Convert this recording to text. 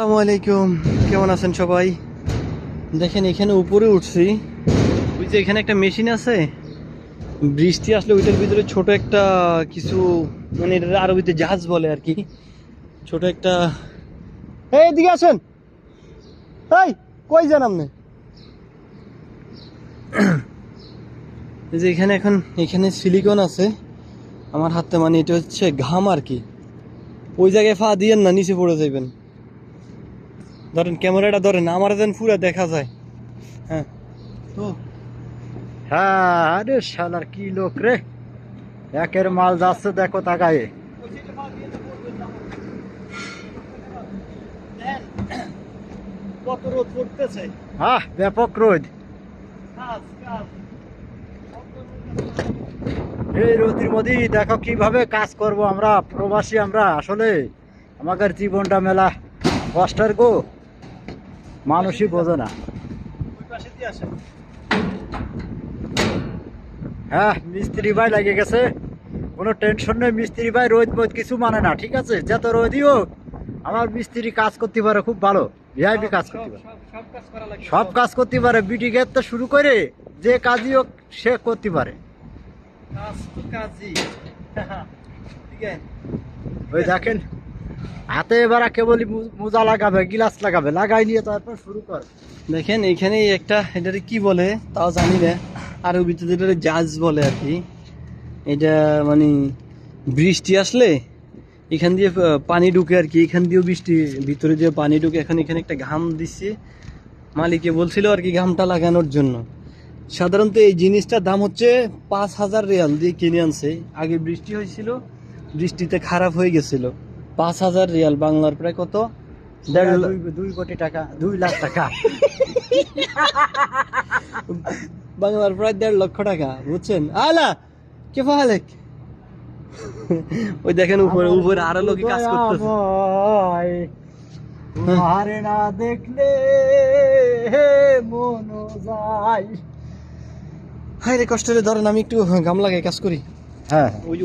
আসসালামু আলাইকুম। কেমন আছেন সবাই? দেখেন, এখানে উপরে উঠছি। ওই যে এখানে একটা মেশিন আছে। বৃষ্টি আসলে ওইটার ভিতরে ছোট একটা কিছু মানে এটা আরবিতে জাহাজ বলে আর কি। ছোট একটা এই দিকে আসেন। এই, কই যান আপনি? যে এখানে এখন, এখানে সিলিকন আছে। আমার হাতে মানে এটা হচ্ছে ঘাম আর কি। ওই জায়গায় ফা দিয়েন না, নিচে পড়ে যাইবেন। ধরেন ক্যামেরাটা ধরেন আমার যেন পুরো দেখা যায়। হ্যাঁ। তো? হ্যাঁ আরে শালার কি লোক রে? একের মাল যাচ্ছে দেখো তাকায়ে। কত রোদ পড়তেছে? আহ ব্যাপক রোদ। এই রোদের মধ্যে দেখো কীভাবে কাজ করব আমরা প্রবাসী আমরা আসলে। আমাদের জীবনটা মেলা কষ্টের গো। মানুষই বোঝে না। হ্যাঁ মিস্ত্রি ভাই লাগে গেছে। কোনো টেনশন নেই মিস্ত্রি ভাই রোদ বোধ কিছু মানে না ঠিক আছে? যত রোদই হোক আমার মিস্ত্রি কাজ করতে পারে খুব ভালো। ভিআইপি কাজ করতে পারে। সব কাজ করতে পারে বিটি গেট তো শুরু করে যে কাজই হোক সে করতে পারে। ওই দেখেন হাতে এবার কেবলই মোজা লাগাবে, গিলাস লাগাবে, লাগাই নিয়ে তারপর শুরু কর। দেখেন এখানে একটা, এটারে কি বলে, তাও জানি না। ভিতরে এটারে জাজ বলে আর কি। এটা মানে বৃষ্টি আসলে এখান দিয়ে পানি ঢুকে আর কি। এখান দিয়েও বৃষ্টি, ভিতরে দিয়ে পানি ঢুকে। এখন এখানে একটা ঘাম দিচ্ছে মালিকে বলছিল আর কি ঘামটা লাগানোর জন্য। সাধারণত এই জিনিসটার দাম হচ্ছে পাঁচ হাজার রিয়াল দিয়ে কিনে আনছে। আগে বৃষ্টি হয়েছিল, বৃষ্টিতে খারাপ হয়ে গেছিল। পাঁচ হাজার রিয়াল বাংলার প্রায় কত? দুই- কোটি টাকা দুই লাখ টাকা। বাংলার প্রায় দেড় লক্ষ টাকা বুঝছেন? আলা কে ফাহালেক ওই দেখেন উপরে উপরে আরও লোকে কাজ করতেছে। তোমারে না দেখলে মন যায়। হাই রে কষ্ট রে ধরেন আমি একটু গাম লাগাই কাজ করি। হ্যাঁ। ওই